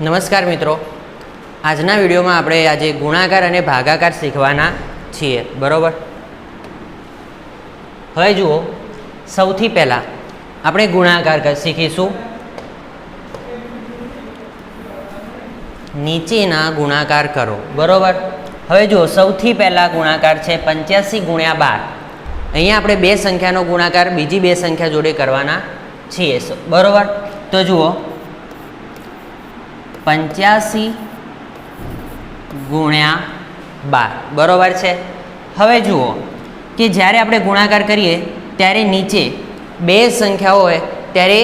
નમસ્કાર મિત્રો. આજના વિડીયોમાં આપણે આજે ગુણાકાર અને ભાગાકાર શીખવાના છીએ. બરોબર? હવે જુઓ, સૌથી પહેલાં આપણે ગુણાકાર શીખીશું. નીચેના ગુણાકાર કરો. બરોબર? હવે જુઓ, સૌથી પહેલાં ગુણાકાર છે પંચ્યાસી ગુણ્યા બાર. અહીંયા આપણે બે સંખ્યાનો ગુણાકાર બીજી બે સંખ્યા જોડે કરવાના છીએ. બરોબર? તો જુઓ પંચ્યાસી ગુણ્યા બાર. બરાબર છે? હવે જુઓ કે જ્યારે આપણે ગુણાકાર કરીએ ત્યારે નીચે બે સંખ્યાઓ હોય ત્યારે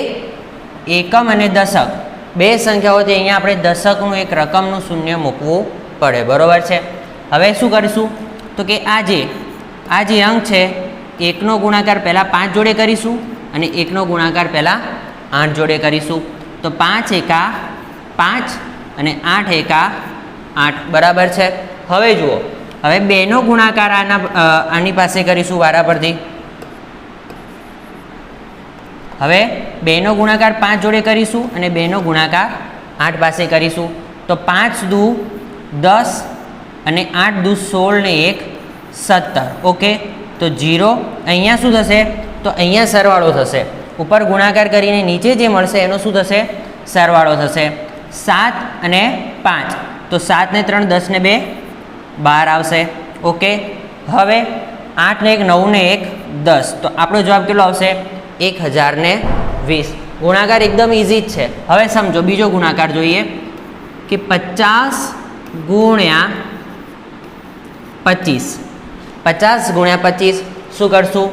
એકમ અને દશક. બે સંખ્યાઓ છે અહીંયા આપણે દશકનું એક રકમનું શૂન્ય મૂકવું પડે. બરોબર છે? હવે શું કરીશું? તો કે આ જે આ જે અંક છે, એકનો ગુણાકાર પહેલાં પાંચ જોડે કરીશું અને એકનો ગુણાકાર પહેલાં આઠ જોડે કરીશું. તો પાંચ એકા પાંચ અને આઠ એકા આઠ. બરાબર છે? હવે જુઓ. હવે બેનો ગુણાકાર આના આની પાસે કરીશું વારા પરથી હવે બેનો ગુણાકાર પાંચ જોડે કરીશું અને બેનો ગુણાકાર આઠ પાસે કરીશું. તો પાંચ દુ દસ અને આઠ દુ સોળ ને એક સત્તર. ઓકે? તો જીરો અહીંયા શું થશે? તો અહીંયા સરવાળો થશે. ઉપર ગુણાકાર કરીને નીચે જે મળશે એનો શું થશે? સરવાળો થશે. સાત અને પાંચ. તો સાત ને ત્રણ, દસ ને બે, બાર આવશે. ઓકે? હવે આઠ ને એક, નવ ને એક, દસ. તો આપણો જવાબ કેટલો આવશે? એક હજાર ને વીસ. ગુણાકાર એકદમ ઇઝી જ છે. હવે સમજો, બીજો ગુણાકાર જોઈએ. કે પચાસ ગુણ્યા પચીસ. પચાસ ગુણ્યા પચીસ, શું કરશું?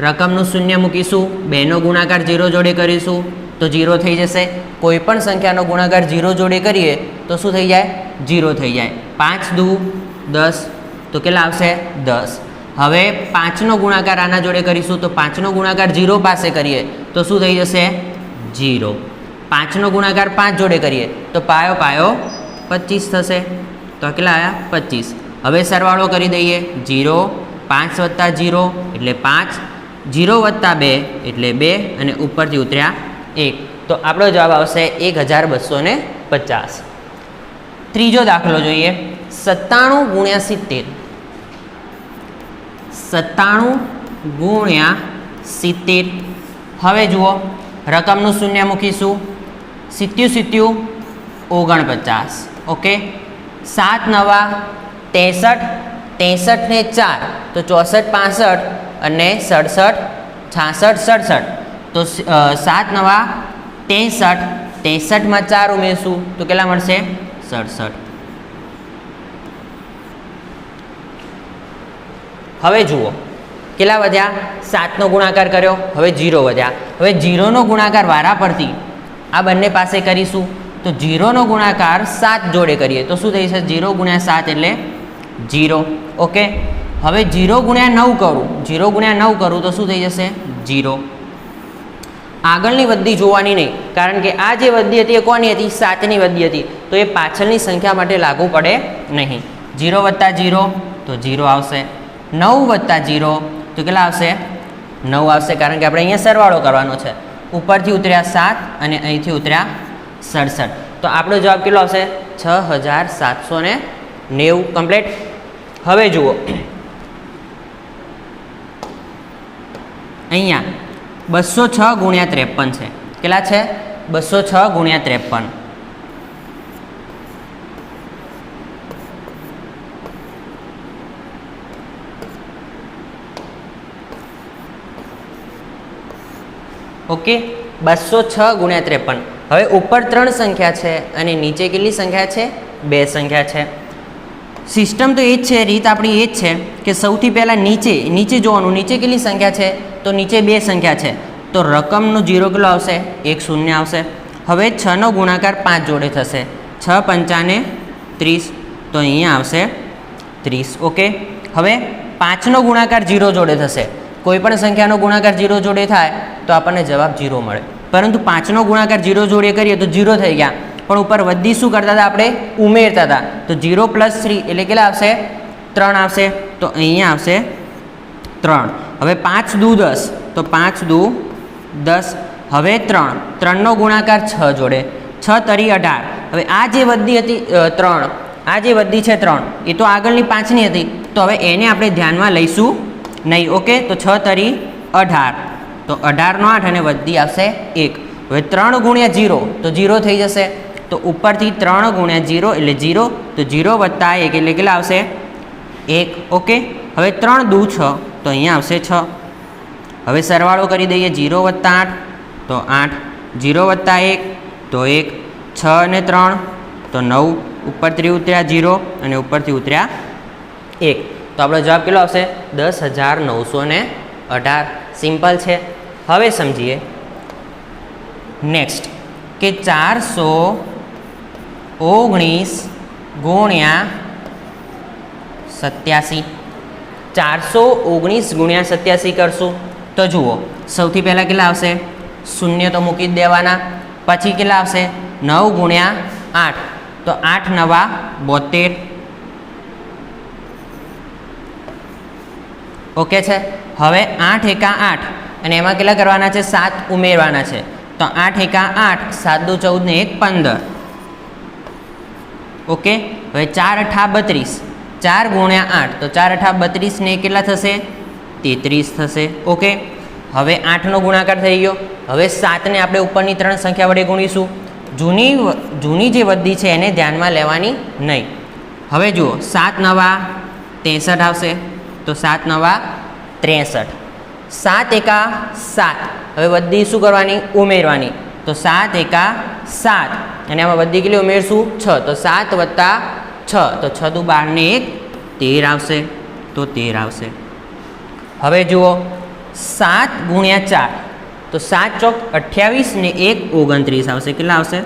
રકમનું શૂન્ય મૂકીશું. બેનો ગુણાકાર જીરો જોડે કરીશું. તો જીરો થઈ જશે. કોઈ પણ સંખ્યાનો ગુણાકાર જીરો જોડે કરીએ તો શું થઈ જાય? જીરો થઈ જાય. પાંચ દુ દસ, તો કેટલા આવશે? દસ. હવે પાંચનો ગુણાકાર આના જોડે કરીશું તો પાંચનો ગુણાકાર જીરો પાસે કરીએ તો શું થઈ જશે? જીરો પાંચનો ગુણાકાર પાંચ જોડે કરીએ તો પાયો પાયો પચીસ થશે. તો કેટલા આવ્યા પચીસ. હવે સરવાળો કરી દઈએ. જીરો પાંચ વત્તા જીરો એટલે પાંચ. જીરો વત્તા બે એટલે બે અને ઉપરથી ઉતર્યા એક. તો આપણો જવાબ આવશે એક હજાર બસો ને પચાસ. ત્રીજો દાખલો જોઈએ. સત્તાણું ગુણ્યા સિત્તેર. સત્તાણું ગુણ્યા સિત્તેર. હવે જુઓ, રકમનું શૂન્ય મૂકીશું. સિત્યું સિત્યું, ઓગણપચાસ. ઓકે? સાત નવા, ત્રેસઠ ત્રેસઠ ને ચાર. તો ચોસઠ, પાસઠ અને સડસઠ, છાસઠ, સડસઠ. તો સાત નવા, ત્રેસઠ, ત્રેસઠમાં ચાર ઉમેરશું. તો કેટલા મળશે? સડસઠ. હવે જુઓ, કેટલા વધ્યા? સાતનો ગુણાકાર કર્યો, હવે જીરો વધ્યા. હવે જીરોનો ગુણાકાર વારા પરથી આ બંને પાસે કરીશું. તો જીરોનો ગુણાકાર સાત જોડે કરીએ. તો શું થઈ છે જીરો ગુણ્યા સાત એટલે જીરો. ઓકે? હવે જીરો ગુણ્યા નવ કરું. જીરો ગુણ્યા નવ કરું તો શું થઈ જશે? જીરો. આગળની વદ્દી જોવાની નહીં. કારણ કે આ જે વદ્દી હતી એ કોની હતી? સાતની વદ્દી હતી. તો એ પાછળની સંખ્યા માટે લાગુ પડે નહીં. જીરો વત્તા જીરો તો જીરો આવશે. નવ વત્તા જીરો તો કેટલા આવશે? નવ આવશે, કારણ કે આપણે અહીંયા સરવાળો કરવાનો છે. ઉપરથી ઉતર્યા સાત અને અહીંથી ઉતર્યા સડસઠ. તો આપણો જવાબ કેટલો આવશે? છ હજાર સાતસો ને નેવું. કમ્પ્લીટ? હવે જુઓ. અહીંયા બસો છ ગુણ્યા ત્રેપન છે. કેટલા છે? બસો છ ગુણ્યા ત્રેપન. ઓકે બસો છ ગુણ્યા ત્રેપન. હવે ઉપર ત્રણ સંખ્યા છે અને નીચે કેટલી સંખ્યા છે? બે સંખ્યા છે. સિસ્ટમ તો એ જ છે, રીત આપણી એ જ છે કે સૌથી પહેલાં નીચે નીચે જોવાનું, નીચે કેટલી સંખ્યા છે? તો નીચે બે સંખ્યા છે. તો રકમનો જીરો કેટલો આવશે? એક શૂન્ય આવશે. હવે છનો ગુણાકાર પાંચ જોડે થશે. છ પંચાને ત્રીસ. તો અહીંયા આવશે ત્રીસ. ઓકે? હવે પાંચનો ગુણાકાર જીરો જોડે થશે. કોઈપણ સંખ્યાનો ગુણાકાર જીરો જોડે થાય તો આપણને જવાબ જીરો મળે. પરંતુ પાંચનો ગુણાકાર જીરો જોડે કરીએ તો જીરો થઈ ગયા. પણ ઉપર વધી શું કરતા હતા આપણે? ઉમેરતા હતા. તો જીરો પ્લસ થ્રી એટલે કેટલા આવશે? ત્રણ આવશે. તો અહીંયા આવશે ત્રણ. હવે પાંચ દુ દસ. તો પાંચ દુ દસ. હવે ત્રણ. ત્રણનો ગુણાકાર છ જોડે. છ તરી અઢાર. હવે આ જે વધી હતી ત્રણ, આ જે વધી છે ત્રણ, એ તો આગળની પાંચની હતી. તો હવે એને આપણે ધ્યાનમાં લઈશું નહીં, ઓકે? તો છ તરી અઢાર. તો અઢારનો આઠ અને વધી આવશે એક. હવે ત્રણ ગુણ્યા જીરો, તો જીરો થઈ જશે. તો ઉપરથી ત્રણ ગુણ્યા જીરો એટલે જીરો, તો જીરો વત્તા એક એટલે કેટલા આવશે? એક, ઓકે? હવે ત્રણ દુ છ. તો અહીંયા આવશે છ. હવે સરવાળો કરી દઈએ જીરો વત્તા આઠ, તો આઠ, જીરો વત્તા એક, તો એક, છ અને ત્રણ, તો નવ, ઉપરથી ઉતર્યા જીરો અને ઉપરથી ઉતર્યા એક. તો આપણો જવાબ કેટલો આવશે? દસ હજાર નવસો ને અઢાર. સિમ્પલ છે. હવે સમજીએ. નેક્સ્ટ કે ચારસો ઓગણીસ ગુણ્યા સત્યાસી. ચારસો ઓગણીસ ગુણ્યા સત્યાસી કરશું. તો જુઓ, સૌથી પહેલાં કેટલા આવશે? શૂન્ય તો મૂકી દેવાના. પછી કેટલા આવશે? નવ ગુણ્યા આઠ. તો આઠ નવા બોતેર. ઓકે છે? હવે આઠ એકા આઠ. અને એમાં કેટલા કરવાના છે? સાત ઉમેરવાના છે. તો આઠ એકા આઠ, સાત દો ચૌદ ને એક પંદર. ઓકે? હવે ચાર અઠા બત્રીસ. ચાર ગુણ્યા આઠ, તો ચાર અઠા બત્રીસને કેટલા થશે? તેત્રીસ થશે. ઓકે? હવે આઠનો ગુણાકાર થઈ ગયો. હવે સાતને આપણે ઉપરની ત્રણ સંખ્યા વડે ગુણીશું. જૂની જૂની જે વધી છે એને ધ્યાનમાં લેવાની નહીં. હવે જુઓ, સાત નવા ત્રેસઠ આવશે. તો સાત નવા ત્રેસઠ. સાત એકા સાત. હવે વધી શું કરવાની? ઉમેરવાની. તો સાત એકા સાત. અને આમાં વધી કેટલી ઉમેરશું? છ. તો સાત વત્તા છ, તો છ દુ બારને એક, તેર આવશે, તો તેર આવશે. હવે જુઓ, સાત ગુણ્યા ચાર, તો સાત ચોક અઠ્યાવીસ ને એક ઓગણત્રીસ આવશે. કેટલા આવશે?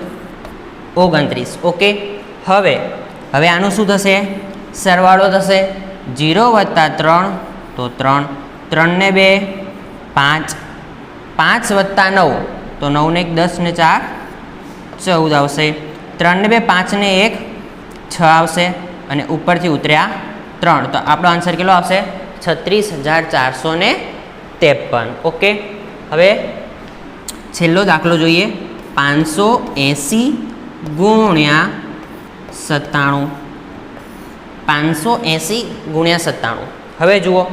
ઓગણત્રીસ. ઓકે? હવે હવે આનું શું થશે? સરવાળો થશે જીરો વત્તા ત્રણ, તો ત્રણ. ત્રણને બે, પાંચ. પાંચ વત્તા નવ, તો નવને એક દસ ને ચાર, ચૌદ આવશે. ત્રણને બે, પાંચને એક છ આવશે અને ઉપરથી ઉતર્યા ત્રણ. તો આપણો આન્સર કેટલો આવશે? છત્રીસ હજાર ચારસો ને ત્રેપન. ઓકે હવે છેલ્લો દાખલો જોઈએ. પાંચસો એંસી ગુણ્યા સત્તાણું. પાંચસો એંસી ગુણ્યા સત્તાણું. હવે જુઓ.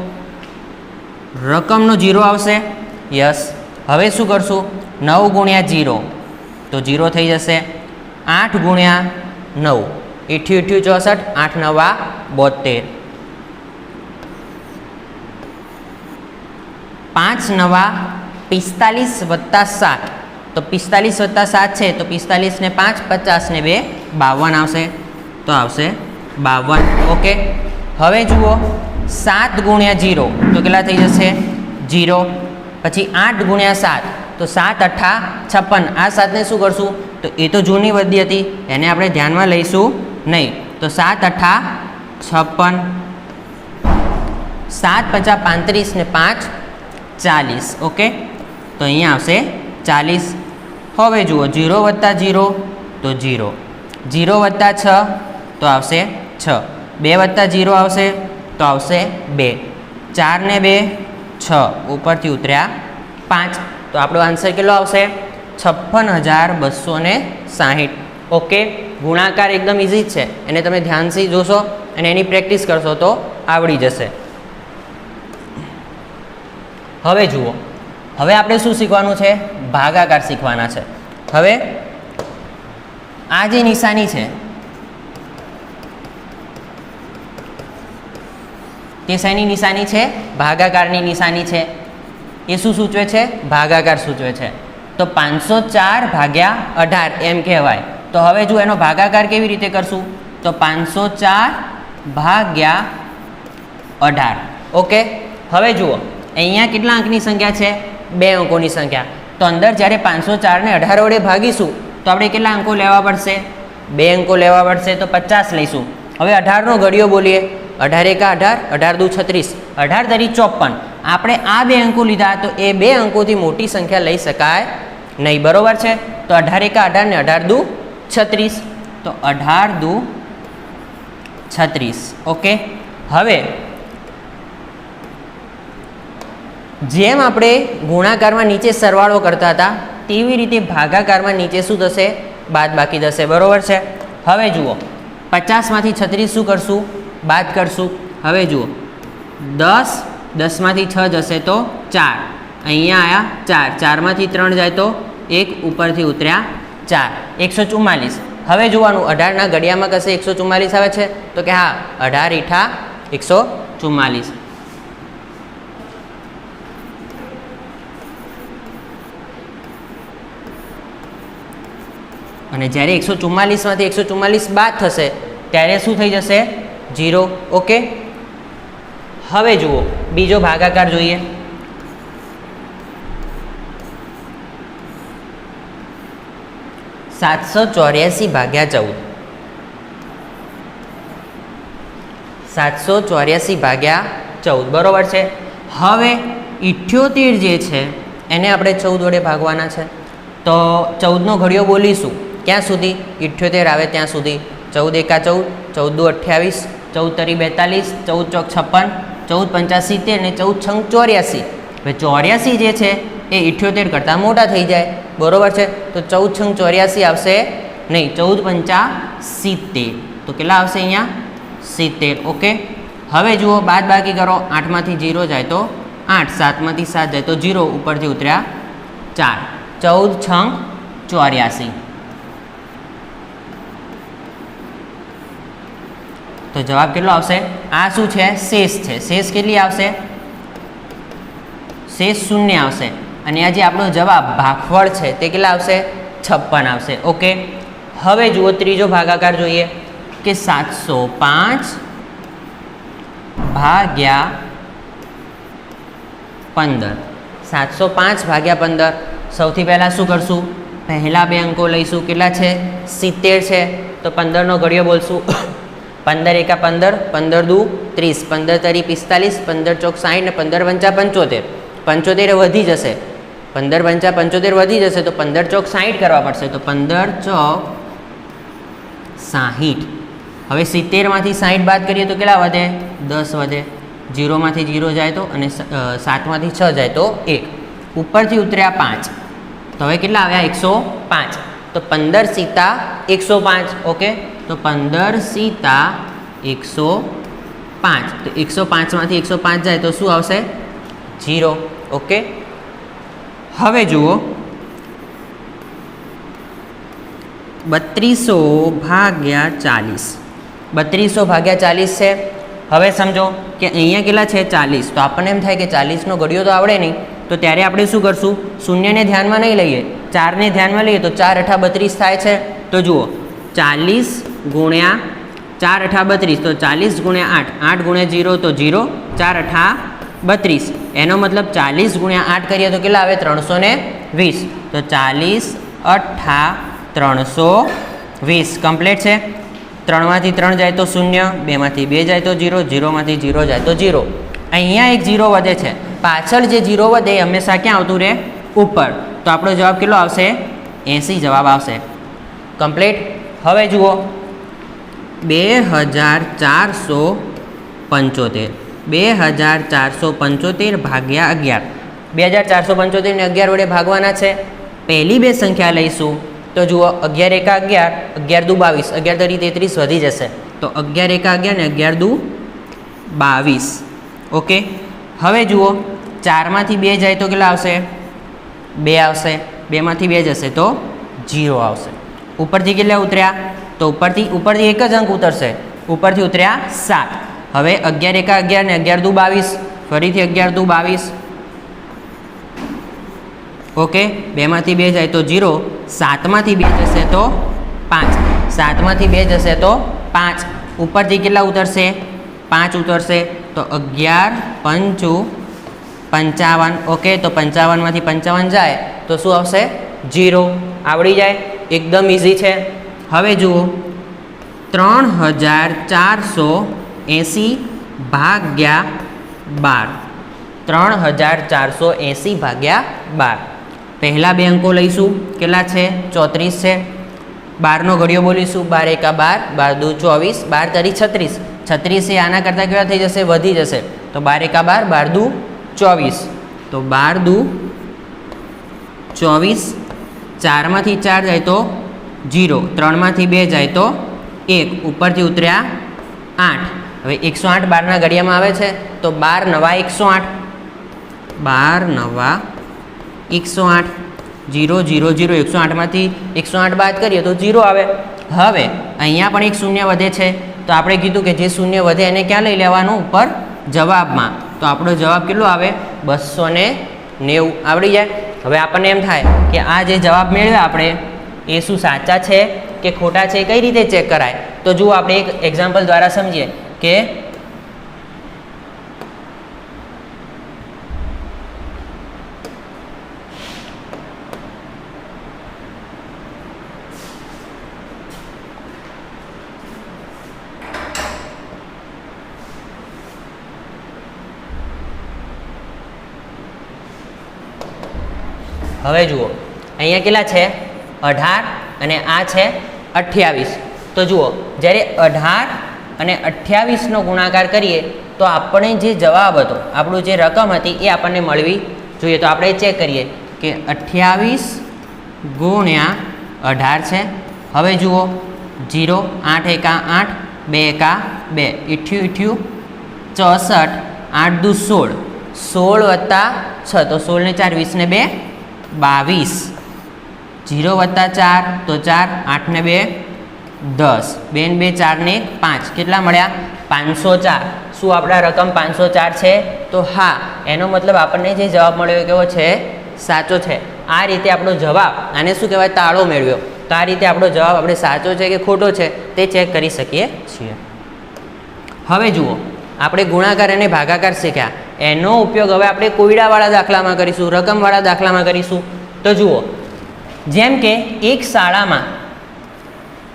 રકમનો જીરો આવશે? યસ હવે શું કરશું? નવ ગુણ્યા જીરો. તો જીરો થઈ જશે આઠ ગુણ્યા નવ. એઠ્યું એઠ્યું ચોસઠ, આઠ, નવા બોતેર પાંચ, નવા, પિસ્તાલીસ, વત્તા સાત. તો પિસ્તાલીસ, વત્તા સાત છે, તો પિસ્તાલીસ ને પાંચ, પચાસ ને બે, બાવન આવશે. તો આવશે બાવન. ઓકે. હવે જુઓ, સાત ગુણ્યા જીરો. તો કેટલા થઈ જશે? જીરો. પછી આઠ ગુણ્યા સાત. તો સાત અઠ્ઠા છપ્પન. આ સાતને શું કરશું? તો એ તો જૂની વધી હતી. એને આપણે ધ્યાનમાં લઈશું. નહીં, તો સાત અઠા છપ્પન. સાત પચાસ પાંત્રીસ ને પાંચ, ચાલીસ, ઓકે? તો અહીંયા આવશે ચાલીસ. હવે જુઓ, જીરો વત્તા જીરો, તો જીરો. જીરો વત્તા છ, તો આવશે છ. બે વત્તા જીરો આવશે, તો આવશે બે. ચાર ને બે, છ. ઉપરથી ઉતર્યા પાંચ. તો આપણો આન્સર કેટલો આવશે? છપ્પન હજાર બસો ને સાહીઠ. ઓકે? ગુણાકાર એકદમ ઇઝી જ છે. એને તમે ધ્યાનથી જોશો અને એની પ્રેક્ટિસ કરશો તો આવડી જશે. હવે જુઓ. હવે આપણે શું શીખવાનું છે? ભાગાકાર શીખવાના છે. હવે આ જે નિશાની છે તે શેની નિશાની છે? ભાગાકારની નિશાની છે. એ શું સૂચવે છે? ભાગાકાર સૂચવે છે. તો પાંચસો ચાર ભાગ્યા અઢાર એમ કહેવાય. તો હવે જો એનો ભાગાકાર કેવી રીતે કરશું? તો પાંચસો ચાર ભાગ્યા અઢાર. ઓકે? હવે જુઓ, અહીંયા કેટલા અંકની સંખ્યા છે? બે અંકોની સંખ્યા. તો અંદર જ્યારે પાંચસો ચારને અઢાર વડે ભાગીશું, તો આપણે કેટલા અંકો લેવા પડશે? બે અંકો લેવા પડશે, તો પચાસ લઈશું. હવે અઢારનો ઘડિયો બોલીએ. અઢાર એકા અઢાર અઢાર દુ છત્રીસ. અઢાર તરી ચોપન આપણે આ બે અંકો લીધા, તો એ બે અંકોથી મોટી સંખ્યા લઈ શકાય નહીં. બરોબર છે? તો અઢાર એકા અઢાર ને અઢાર દુ છત્રીસ. તો અઢાર દુ છત્રીસ. ઓકે? હવે, જેમ આપણે ગુણાકારમાં નીચે સરવાળો કરતા હતા, તેવી રીતે ભાગાકારમાં નીચે શું થશે? બાદ બાકી થશે. બરાબર છે? હવે જુઓ. પચાસમાંથી છત્રીસ શું કરશું? બાદ કરશું. હવે જુઓ. દસ દસમાંથી છ જશે તો ચાર. અહીંયા આવ્યા ચાર. ચારમાંથી ત્રણ જાય તો એક ઉપરથી ઉતર્યા ચાર, એકસો ચુમ્માલીસ. હવે જોવાનું, અઢારના ઘડિયામાં કશે એકસો ચુમ્માલીસ આવે છે? તો કે હા, અઢાર ઈઠા એકસો ચુમ્માલીસ. અને જ્યારે એકસો ચુમ્માલીસમાંથી એકસો ચુમ્માલીસ બાદ થશે, ત્યારે શું થઈ જશે? Zero okay? હવે જુઓ, બીજો ભાગાકાર જોઈએ. સાતસો ચોર્યાસી ભાગ્યા ચૌદ. સાતસો ચોર્યાસી ભાગ્યા ચૌદ, બરોબર છે? હવે ઇઠ્યોતેર જે છે, એને આપણે ચૌદ વડે ભાગવાના છે. તો ચૌદનો ઘડિયો બોલીશું. ક્યાં સુધી? ઇઠ્યોતેર આવે ત્યાં સુધી. ચૌદ એકા ચૌદ ચૌદ દુ અઠ્યાવીસ, ચૌદ તરી બેતાલીસ, ચૌદ ચોક છપ્પન, ચૌદ પંચાસ સિત્તેર ને ચૌદ છંગ ચોર્યાસી. હવે ચોર્યાસી જે છે, એ ઇઠ્યોતેર કરતાં મોટા થઈ જાય. બરોબર છે? તો ચૌદ છંગ ચોર્યાસી આવશે નહીં, ચૌદ પંચા સિત્તેર. તો કેટલા આવશે અહીંયા? સિત્તેર. ઓકે? હવે જુઓ, બાદ બાકી કરો, આઠમાંથી જીરો જાય તો આઠ, સાતમાંથી સાત જાય તો જીરો, ઉપરથી ઉતર્યા ચાર. ચૌદ છંગ ચોર્યાસી. તો જવાબ કેટલો આવશે? આ શું છે? શેષ છે. શેષ કેટલી આવશે? શેષ શૂન્ય આવશે. અને આ જે આપણો જવાબ ભાગફળ છે, તે કેટલા આવશે? છપ્પન આવશે. ઓકે? હવે જુઓ ત્રીજો ભાગાકાર જોઈએ કે સાતસો પાંચ ભાગ્યા પંદર. સાતસો પાંચ ભાગ્યા પંદર. સૌથી પહેલાં શું કરશું? પહેલાં બે અંકો લઈશું. કેટલા છે? સિત્તેર છે. તો પંદરનો ઘડિયો બોલશું. પંદર એકા પંદર પંદર દુ ત્રીસ. પંદર તરી પિસ્તાલીસ, પંદર ચોક સાઠ ને પંદર પંચા પંચોતેર. પંચોતેર વધી જશે. પંદર પંચા પંચોતેર વધી જશે તો પંદર ચોક સાહીઠ કરવા પડશે. તો પંદર ચોક સાહીઠ. હવે સિત્તેરમાંથી સાહીઠ બાદ કરીએ તો કેટલા વધે? દસ વધે. જીરોમાંથી જીરો જાય તો અને સાતમાંથી છ જાય તો એક. ઉપરથી ઉતર્યા પાંચ. તો હવે કેટલા આવ્યા? એકસો પાંચ. તો પંદર સીતા એકસો પાંચ. ઓકે? તો પંદર સીતા એકસો પાંચ. તો એકસો પાંચમાંથી એકસો પાંચ જાય તો શું આવશે? જીરો. ઓકે? હવે જુઓ. બત્રીસો ભાગ્યા ચાલીસ. બત્રીસો ભાગ્યા ચાલીસ છે. હવે સમજો કે અહીંયા કેટલા છે? ચાલીસ. તો આપણને એમ થાય કે ચાલીસનો ઘડિયો તો આવડે નહીં. તો ત્યારે આપણે શું કરશું? શૂન્યને ધ્યાનમાં નહીં લઈએ. ચારને ધ્યાનમાં લઈએ તો ચાર અઠા બત્રીસ થાય છે. તો જુઓ. ચાલીસ ગુણ્યા ચાર અઠા બત્રીસ. તો ચાલીસ ગુણ્યા આઠ. આઠ ગુણ્યા જીરો તો જીરો. ચાર અઠા બત્રીસ. એનો મતલબ ચાલીસ ગુણ્યા આઠ કરીએ તો કેટલા આવે? ત્રણસો ને વીસ. તો ચાલીસ અઠ્ઠા ત્રણસો વીસ. કમ્પ્લીટ છે? ત્રણમાંથી ત્રણ જાય તો શૂન્ય, બેમાંથી બે જાય તો જીરો, જીરોમાંથી જીરો જાય તો જીરો. અહીંયા એક જીરો વધે છે. પાછળ જે જીરો વધે એ હંમેશા ક્યાં આવતું રહે? ઉપર. તો આપણો જવાબ કેટલો આવશે? એંસી જવાબ આવશે. કમ્પ્લીટ હવે જુઓ. બે હજાર ચારસો પંચોતેર. બે હજાર ચારસો પંચોતેર ભાગ્યા અગિયાર. બે હજાર ચારસો પંચોતેરને અગિયાર વડે ભાગવાના છે. પહેલી બે સંખ્યા લઈશું. તો જુઓ, અગિયાર એકા અગિયાર અગિયાર દુ બાવીસ. અગિયાર તરી તેત્રીસ વધી જશે. તો અગિયાર એકા અગિયાર ને અગિયાર દુ બાવીસ. ઓકે? હવે જુઓ, ચારમાંથી બે જાય તો કેટલા આવશે? બે આવશે. બેમાંથી બે જશે તો જીરો આવશે. ઉપરથી કેટલા ઉતર્યા? તો ઉપરથી ઉપરથી એક જ અંક ઉતરશે. ઉપરથી ઉતર્યા સાત. હવે અગિયાર એકા અગિયાર ને અગિયાર દુ બાવીસ. ફરીથી અગિયાર દુ બાવીસ. ઓકે, બેમાંથી બે જાય તો જીરો. સાતમાંથી બે જશે તો પાંચ. સાતમાંથી બે જશે તો પાંચ. ઉપરથી કેટલા ઉતરશે? પાંચ ઉતરશે. તો અગિયાર પંચુ પંચાવન. ઓકે, તો પંચાવનમાંથી પંચાવન જાય. તો શું આવશે? જીરો. આવડી જાય? એકદમ ઇઝી છે. હવે જુઓ. ત્રણ હજાર ચારસો એંસી ભાગ્યા બાર. ત્રણ હજાર ચારસો એંસી ભાગ્યા બાર. પહેલાં બે અંકો લઈશું. કેટલા છે? ચોત્રીસ છે. બારનો ઘડિયો બોલીશું. બાર એકા બાર બાર દુ ચોવીસ, બાર તરી છત્રીસ. છત્રીસ એ આના કરતાં કેવા થઈ જશે? વધી જશે. તો બાર એકા બાર બાર દુ ચોવીસ. તો બાર દુ ચોવીસ, ચારમાંથી ચાર જાય તો જીરો. ત્રણમાંથી બે જાય તો એક. ઉપરથી ઉતર્યા આઠ. હવે એકસો આઠ બારના ઘડિયામાં આવે છે, તો બાર નવા એકસો આઠ. બાર નવા એકસો આઠ. જીરો જીરો જીરો, એકસો આઠમાંથી એકસો આઠ બાદ કરીએ તો જીરો આવે. હવે અહીંયા પણ એક શૂન્ય વધે છે, તો આપણે કીધું કે જે શૂન્ય વધે એને ક્યાં લઈ લેવાનું? ઉપર જવાબમાં. તો આપણો જવાબ કેટલો આવે? બસો ને નેવું. આવડી જાય? હવે આપણને એમ થાય કે આ જે જવાબ મેળવ્યા આપણે, એ શું સાચા છે કે ખોટા છે? કઈ રીતે ચેક કરાય? તો જુઓ, આપણે એક એક્ઝામ્પલ દ્વારા સમજીએ. કે હવે જુઓ, અહીંયા કેટલા છે? અઢાર અને આ છે અઠ્યાવીસ. તો જુઓ, જ્યારે અઢાર અને અઠ્યાવીસનો ગુણાકાર કરીએ તો આપણે જે જવાબ હતો, આપણું જે રકમ હતી એ આપણને મળવી જોઈએ. તો આપણે ચેક કરીએ કે અઠ્યાવીસ ગુણ્યા અઢાર છે. હવે જુઓ જીરો આઠ એકા આઠ, બે એકા બે. ઇઠ્યું ઇઠ્યું, ચોસઠ, આઠ દુ સોળ. સોળ વત્તા છ, તો સોળને ચાર, વીસને બે, બાવીસ. જીરો વત્તા ચાર, તો ચાર, આઠને બે દસ. બેન બે ચારને પાંચ. કેટલા મળ્યા? પાંચસો ચાર. શું આપણા રકમ પાંચસો ચાર છે? તો હા. એનો મતલબ આપણને જે જવાબ મળ્યો કેવો છે? સાચો છે. આ રીતે આપણો જવાબ, આને શું કહેવાય? તાળો મેળવ્યો. તો આ રીતે આપણો જવાબ આપણે સાચો છે કે ખોટો છે તે ચેક કરી શકીએ છીએ. હવે જુઓ. આપણે ગુણાકાર અને ભાગાકાર શીખ્યા. એનો ઉપયોગ હવે આપણે કોયડાવાળા દાખલામાં કરીશું, રકમવાળા દાખલામાં કરીશું. તો જુઓ. જેમ કે એક શાળામાં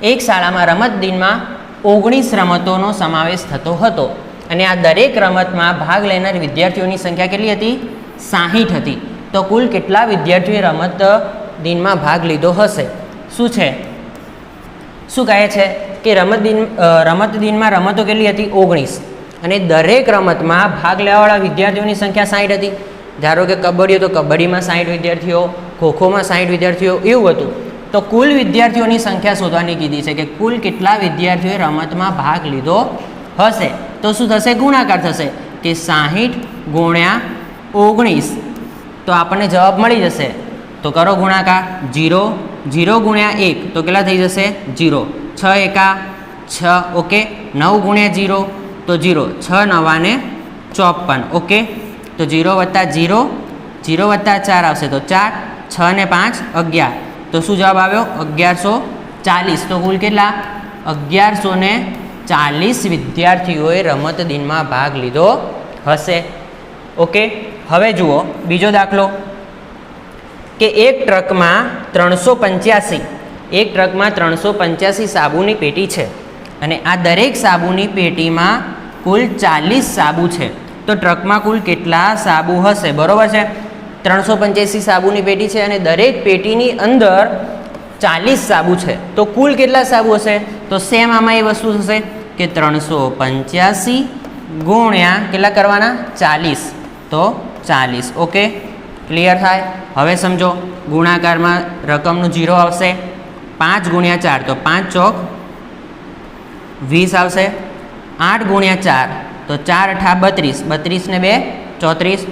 એક શાળામાં રમત દિનમાં ઓગણીસ રમતોનો સમાવેશ થતો હતો. અને આ દરેક રમતમાં ભાગ લેનાર વિદ્યાર્થીઓની સંખ્યા કેટલી હતી? સાહીઠ હતી. તો કુલ કેટલા વિદ્યાર્થીઓએ રમત દિનમાં ભાગ લીધો હશે? શું છે? શું કહે છે કે રમત દિન રમત દિનમાં રમતો કેટલી હતી? ઓગણીસ. અને દરેક રમતમાં ભાગ લેવાવાળા વિદ્યાર્થીઓની સંખ્યા સાઠ હતી. ધારો કે કબડ્ડી તો કબડ્ડીમાં સાઠ વિદ્યાર્થીઓ, ખોખોમાં સાઠ વિદ્યાર્થીઓ, એવું હતું. તો કુલ વિદ્યાર્થીઓની સંખ્યા શોધવાની કીધી છે કે કુલ કેટલા વિદ્યાર્થીઓએ રમતમાં ભાગ લીધો હશે? તો શું થશે? ગુણાકાર થશે કે સાહીઠ ગુણ્યા ઓગણીસ. તો આપણને જવાબ મળી જશે. તો કરો ગુણાકાર. જીરો જીરો ગુણ્યા એક. તો કેટલા થઈ જશે? જીરો. છ એકા, છ. ઓકે? નવ ગુણ્યા જીરો. તો જીરો. છ નવાને ચોપન. ઓકે? તો જીરો વત્તા જીરો. જીરો વત્તા ચાર આવશે. તો ચાર, છ ને પાંચ, અગિયાર. તો શું જવાબ આવ્યો? અગિયારસો ચાલીસ. તો કુલ કેટલા? અગિયારસો ને ચાલીસ વિદ્યાર્થીઓએ રમત દિનમાં ભાગ લીધો હશે. ઓકે? હવે જુઓ, બીજો દાખલો. કે એક ટ્રકમાં ત્રણસો પંચ્યાસી. એક ટ્રકમાં ત્રણસો પંચ્યાસી સાબુની પેટી છે અને આ દરેક સાબુની પેટીમાં કુલ ચાલીસ સાબુ છે. તો ટ્રકમાં કુલ કેટલા સાબુ હશે? બરાબર છે? ત્રણસો પંચ્યાસી સાબુની પેટી છે અને દરેક પેટીની અંદર ચાલીસ સાબુ છે. તો કુલ કેટલા સાબુ હશે? તો સેમ આમાં એ વસ્તુ થશે કે ત્રણસો પંચ્યાસી ગુણ્યા કેટલા કરવાના? ચાલીસ. તો ચાલીસ. ઓકે? ક્લિયર થાય? હવે સમજો, ગુણાકારમાં રકમનું જીરો આવશે. પાંચ ગુણ્યા ચાર. તો પાંચ ચોક વીસ આવશે. આઠ ગુણ્યા ચાર. તો ચાર અઠા બત્રીસ. બત્રીસ ને બે ચોત્રીસ.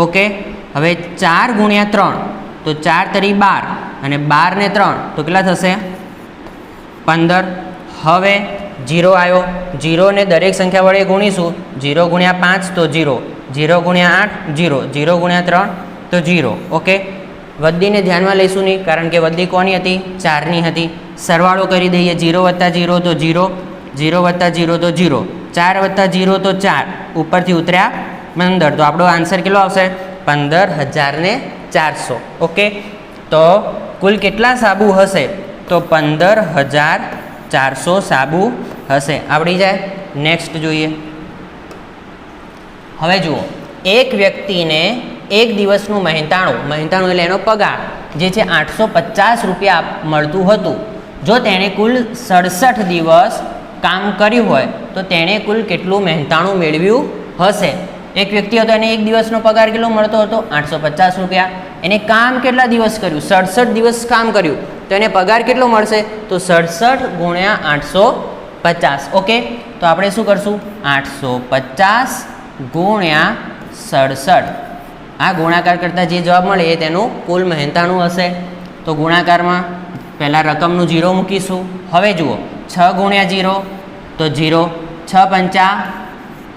ઓકે? હવે ચાર ગુણ્યા ત્રણ, તો ચાર તરી બાર, અને બાર ને ત્રણ, તો કેટલા થશે? પંદર. હવે જીરો આવ્યો. જીરોને દરેક સંખ્યા વડે ગુણીશું. જીરો ગુણ્યા પાંચ, તો જીરો. જીરો ગુણ્યા આઠ, જીરો. જીરો ગુણ્યા ત્રણ, તો જીરો. ઓકે? વદ્દીને ધ્યાનમાં લઈશું નહીં, કારણ કે વદ્દી કોની હતી? ચારની હતી. સરવાળો કરી દઈએ. જીરો વત્તા જીરો, તો જીરો. જીરો વત્તા જીરો, તો જીરો. ચાર વત્તા જીરો, તો ચાર. ઉપરથી ઉતર્યા પંદર. તો આપણો આન્સર કેટલો આવશે? પંદર હજાર ને ચારસો. ઓકે તો કુલ કેટલા સાબુ હશે? તો પંદર હજાર ચારસો સાબુ હશે. આવડી જાય? નેક્સ્ટ જોઈએ. હવે જુઓ. એક વ્યક્તિને એક દિવસનું મહેનતાણું મહેનતાણું એટલે એનો પગાર, જે છે આઠસો પચાસ રૂપિયા મળતું હતું. જો તેણે કુલ સડસઠ દિવસ કામ કર્યું હોય, તો તેણે કુલ કેટલું મહેનતાણું મેળવ્યું હશે? એક વ્યક્તિ હતો એને એક દિવસનો પગાર કેટલો મળતો હતો? આઠસો પચાસ રૂપિયા. એને કામ કેટલા દિવસ કર્યું? સડસઠ દિવસ કામ કર્યું. તો એને પગાર કેટલો મળશે? તો સડસઠ ગુણ્યા આઠસો પચાસ. ઓકે? તો આપણે શું કરશું? આઠસો પચાસ ગુણ્યા સડસઠ. આ ગુણાકાર કરતાં જે જવાબ મળે એ તેનું કુલ મહેનતાણું હશે. તો ગુણાકારમાં પહેલાં રકમનું જીરો મૂકીશું. હવે જુઓ, છ ગુણ્યા જીરો, તો જીરો છ પંચા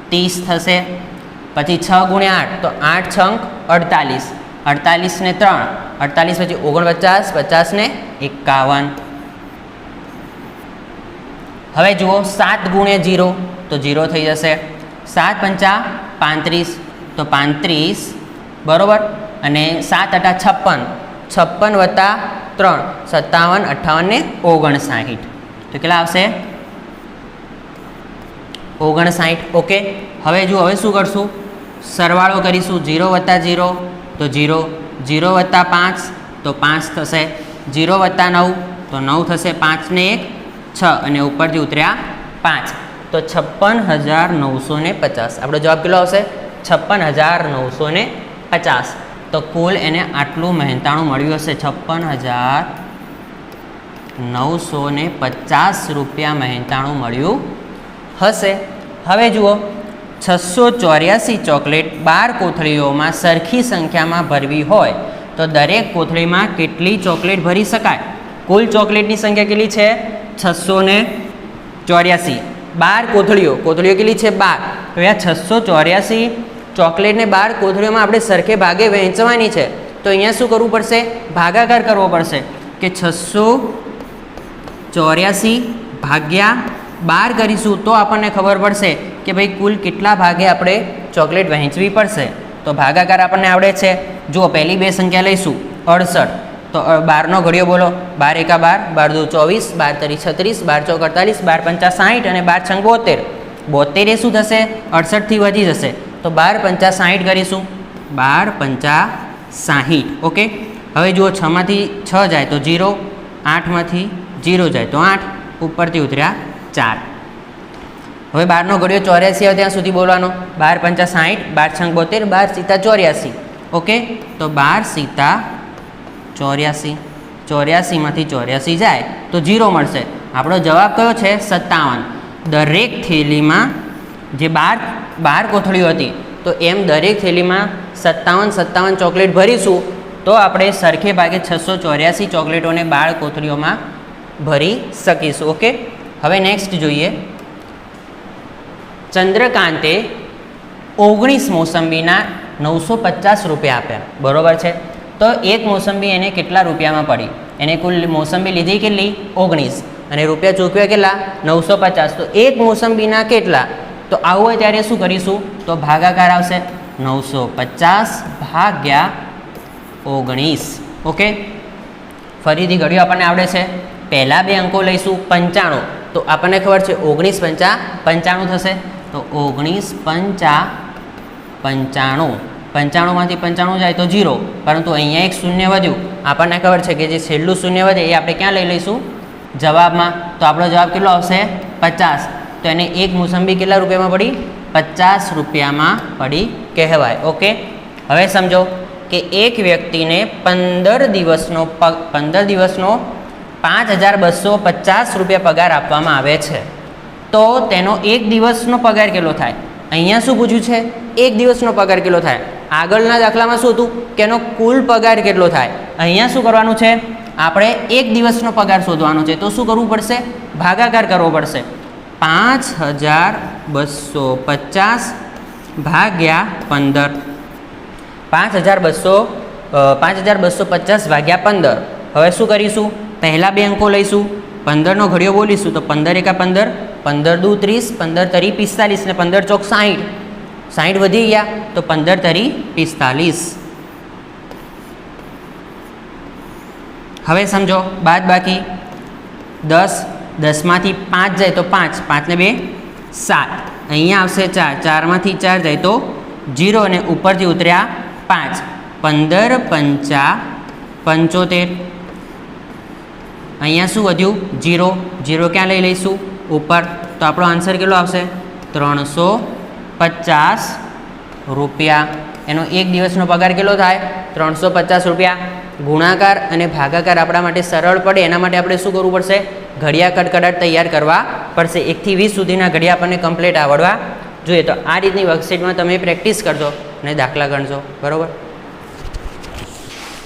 ત્રીસ થશે. પછી છ ગુણ્યા આઠ, તો આઠ છંક અડતાલીસ. અડતાલીસ ને ત્રણ, અડતાલીસ પછી ઓગણપચાસ, પચાસ ને એકાવન. હવે જુઓ સાત ગુણ્યા જીરો, તો જીરો થઈ જશે. સાત પંચા પાંત્રીસ, તો પાંત્રીસ, બરાબર? અને સાત અટા છપ્પન છપ્પન વત્તા ત્રણ, સત્તાવન, અઠ્ઠાવન ને ઓગણસાઠ તો કેટલા આવશે? ઓગણસાઠ ઓકે, હવે જુઓ, હવે શું કરશું? સરવાળો કરીશું જીરો વત્તા જીરો તો જીરો જીરો વત્તા પાંચ, તો પાંચ થશે. જીરો વત્તા નવ, તો નવ થશે પાંચને એક, છ. અને ઉપરથી ઉતર્યા પાંચ. તો છપ્પન હજાર નવસો ને પચાસ. આપણો જવાબ કેટલો આવશે? છપ્પન હજાર નવસો પચાસ. તો કુલ એને આટલું મહેનતાણું મળ્યું હશે. છપ્પન હજાર નવસો ને પચાસ રૂપિયા મહેનતાણું મળ્યું હશે. હવે જુઓ છસો ચોર્યાસી ચોકલેટ બાર કોથળીઓમાં સરખી સંખ્યામાં ભરવી હોય, તો દરેક કોથળીમાં કેટલી ચોકલેટ ભરી શકાય? કુલ ચોકલેટની સંખ્યા કેટલી છે? છસો ને ચોર્યાસી. બાર કોથળીઓ. કોથળીઓ કેટલી છે? બાર. તો અહીંયા છસો ચોર્યાસી ચોકલેટને બાર કોથળીઓમાં આપણે સરખે ભાગે વહેંચવાની છે. તો અહીંયા શું કરવું પડશે? ભાગાકાર કરવો પડશે કે છસો ચોર્યાસી ભાગ્યા બાર કરીશું તો આપણને ખબર પડશે કે ભાઈ કુલ કેટલા ભાગે આપણે ચોકલેટ વહેંચવી પડશે? તો ભાગાકાર આપણને આવડે છે. જુઓ, પહેલી બે સંખ્યા લઈશું. અડસઠ. તો બારનો ઘડિયો બોલો. બાર એકા બાર બાર દો ચોવીસ, બાર તરી છત્રીસ, બાર ચોક અડતાલીસ, બાર પંચા સાઠ અને બાર છંગ બોતેર. બોતેર એ શું થશે? અડસઠથી વધી જશે. તો બાર પંચા સાઠ કરીશું. બાર પંચા સાહીઠ. ઓકે? હવે જુઓ, છમાંથી છ જાય તો જીરો આઠમાંથી જીરો જાય તો આઠ. ઉપરથી ઉતર્યા ચાર. હવે બારનો ઘડિયો ચોર્યાસી આવે ત્યાં સુધી બોલવાનો. બાર પંચા સાહીઠ, બાર છંગ બોતેર, બાર સીતા ચોર્યાસી. ઓકે? તો બાર સીતા ચોર્યાસી. ચોર્યાસીમાંથી ચોર્યાસી જાય તો જીરો મળશે. આપણો જવાબ કયો છે? સત્તાવન. દરેક થેલીમાં જે બાર બાર કોથળીઓ હતી, તો એમ દરેક થેલીમાં સત્તાવન સત્તાવન ચોકલેટ ભરીશું, તો આપણે સરખે ભાગે છસો ચોર્યાસી ચોકલેટોને બાર કોથળીઓમાં ભરી શકીશું. ઓકે? હવે નેક્સ્ટ જોઈએ. ચંદ્રકાંતે ઓગણીસ મોસંબીના નવસો પચાસ રૂપિયા આપ્યા. બરોબર છે? તો એક મોસંબી એને કેટલા રૂપિયામાં પડી? એને કુલ મોસંબી લીધી કેટલી? ઓગણીસ. અને રૂપિયા ચૂકવ્યા કેટલા? નવસો પચાસ. તો એક મોસંબીના કેટલા? તો આવું હોય ત્યારે શું કરીશું? તો ભાગાકાર આવશે. નવસો પચાસ ભાગ્યા ઓગણીસ. ઓકે? ફરીથી ઘડીઓ આપણને આવડે છે. પહેલાં બે અંકો લઈશું, પંચાણું. તો આપણને ખબર છે, ઓગણીસ પંચા પંચાણું થશે. તો ઓગણીસ પંચા પંચાણું. પંચાણુંમાંથી પંચાણું જાય તો જીરો પરંતુ અહીંયા એક શૂન્ય વધ્યું. આપણને ખબર છે કે જે છેલ્લું શૂન્ય વધે એ આપણે ક્યાં લઈ લઈશું? જવાબમાં. તો આપણો જવાબ કેટલો આવશે? પચાસ. તો એને એક મોસંબી કેટલા રૂપિયામાં પડી? પચાસ રૂપિયામાં પડી કહેવાય. ઓકે? હવે સમજો કે એક વ્યક્તિને પંદર દિવસનો પંદર દિવસનો પાંચ હજાર બસો પચાસ રૂપિયા પગાર આપવામાં આવે છે. તો તેનો એક દિવસનો પગાર કેટલો થાય? અહીંયા શું પૂછ્યું છે? એક દિવસનો પગાર કેટલો થાય? આગળના દાખલામાં શું હતું? કે એનો કુલ પગાર કેટલો થાય? અહીંયા શું કરવાનું છે? આપણે એક દિવસનો પગાર શોધવાનો છે. તો શું કરવું પડશે? ભાગાકાર કરવો પડશે. પાંચ હજાર બસો પચાસ ભાગ્યા પંદર. પાંચ હજાર બસો પાંચ હજાર બસો પચાસ ભાગ્યા પંદર. હવે શું કરીશું? પહેલાં બે અંકો લઈશું. પંદરનો ઘડિયો બોલીશું તો પંદર એકા પંદર. પંદર દુ ત્રીસ, પંદર તરી પિસ્તાલીસ ને પંદર ચોક સાહીઠ. સાહીઠ વધી ગયા તો પંદર તરી પિસ્તાલીસ. હવે સમજો, બાદ બાકી. દસ, દસમાંથી પાંચ જાય તો પાંચ પાંચને બે, સાત. અહીંયા આવશે ચાર, ચારમાંથી ચાર જાય તો જીરો અને ઉપરથી ઉતર્યા પાંચ. પંદર, પંચા, પંચોતેર. અહીંયા શું વધ્યું? જીરો. જીરો ક્યાં લઈ લઈશું? ઉપર તો આપણો આન્સર કેટલો આવશે? ત્રણસો પચાસ રૂપિયા. એનો એક દિવસનો પગાર કેટલો થાય? ત્રણસો પચાસ રૂપિયા. ગુણાકાર અને ભાગાકાર આપણા માટે સરળ પડે, એના માટે આપણે શું કરવું પડશે? ઘડિયા કડકડાટ તૈયાર કરવા પડશે. એકથી વીસ સુધીના ઘડિયા આપણને કમ્પ્લીટ આવડવા જોઈએ. તો આ રીતની વર્કશીટમાં તમે પ્રેક્ટિસ કરજો અને દાખલા ગણજો. બરાબર?